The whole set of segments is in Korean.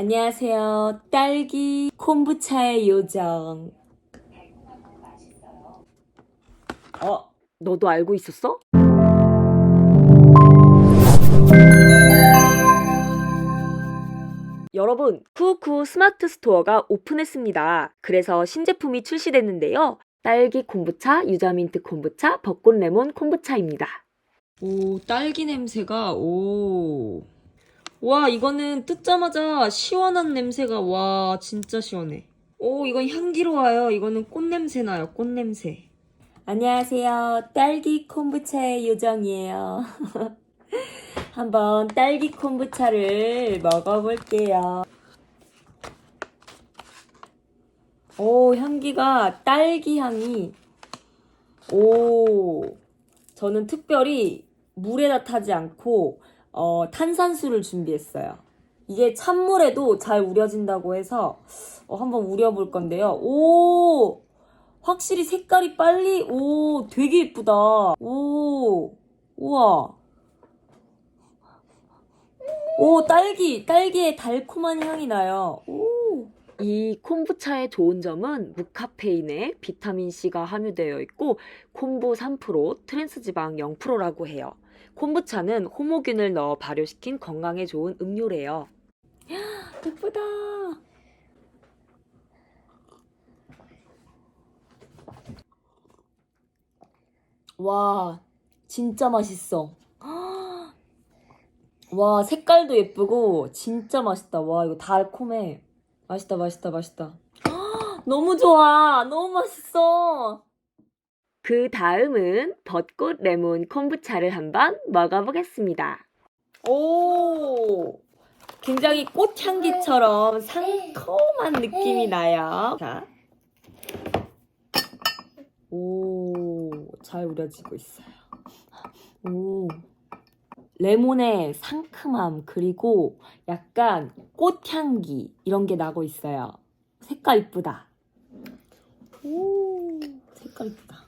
안녕하세요. 딸기 콤부차의 요정. 어, 너도 알고 있었어? 여러분, 쿠쿠 스마트 스토어가 오픈했습니다. 그래서 신제품이 출시됐는데요. 딸기 콤부차, 유자민트 콤부차, 벚꽃 레몬 콤부차입니다. 오, 딸기 냄새가, 오. 와, 이거는 뜯자마자 시원한 냄새가, 와, 진짜 시원해. 오, 이건 향기로워요. 이거는 꽃 냄새 나요, 꽃 냄새. 안녕하세요. 딸기 콤부차의 요정이에요. 한번 딸기 콤부차를 먹어볼게요. 오, 향기가 딸기 향이. 오, 저는 특별히 물에다 타지 않고 어, 탄산수를 준비했어요. 이게 찬물에도 잘 우려진다고 해서 어, 한번 우려볼 건데요. 오, 확실히 색깔이 빨리, 오, 되게 예쁘다. 오, 우와. 오, 딸기, 딸기의 달콤한 향이 나요. 오. 이 콤부차의 좋은 점은 무카페인에 비타민C가 함유되어 있고 콤부 3%, 트랜스지방 0%라고 해요. 콤부차는 호모균을 넣어 발효시킨 건강에 좋은 음료래요. 예쁘다. 와, 진짜 맛있어. 와, 색깔도 예쁘고 진짜 맛있다. 와, 이거 달콤해. 맛있다, 맛있다, 맛있다. 너무 좋아. 너무 맛있어. 그 다음은 벚꽃 레몬 콤부차를 한번 먹어보겠습니다. 오, 굉장히 꽃향기처럼 상큼한 느낌이 나요. 자, 오, 잘 우려지고 있어요. 오, 레몬의 상큼함 그리고 약간 꽃향기 이런 게 나고 있어요. 색깔 이쁘다. 오, 색깔 이쁘다.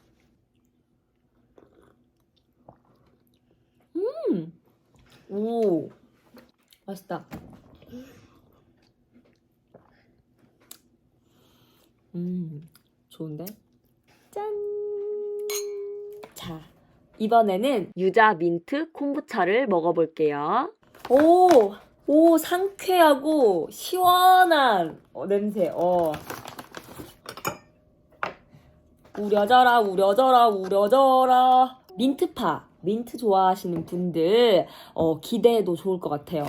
음, 오, 맛있다. 음, 좋은데? 짠! 자, 이번에는 유자 민트 콤부차를 먹어볼게요. 오, 오, 상쾌하고 시원한 어, 냄새. 어. 우려져라, 우려져라, 우려져라. 민트파, 민트 좋아하시는 분들 어, 기대해도 좋을 것 같아요.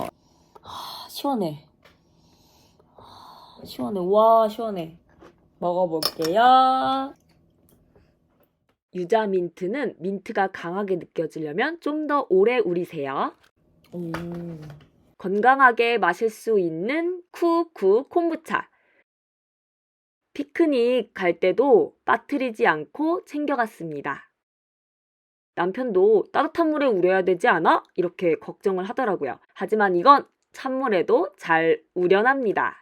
하, 시원해. 하, 시원해. 와, 시원해. 먹어볼게요. 유자 민트는 민트가 강하게 느껴지려면 좀 더 오래 우리세요. 오. 건강하게 마실 수 있는 쿠쿠 콤부차. 피크닉 갈 때도 빠뜨리지 않고 챙겨갔습니다. 남편도 따뜻한 물에 우려야 되지 않아? 이렇게 걱정을 하더라고요. 하지만 이건 찬물에도 잘 우려납니다.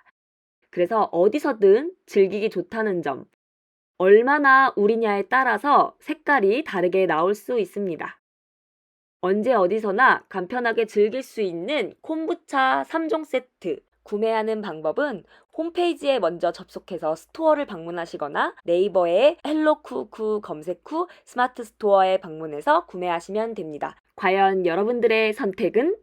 그래서 어디서든 즐기기 좋다는 점, 얼마나 우리냐에 따라서 색깔이 다르게 나올 수 있습니다. 언제 어디서나 간편하게 즐길 수 있는 콤부차 3종 세트 구매하는 방법은 홈페이지에 먼저 접속해서 스토어를 방문하시거나 네이버에 헬로쿠쿠 검색 후 스마트 스토어에 방문해서 구매하시면 됩니다. 과연 여러분들의 선택은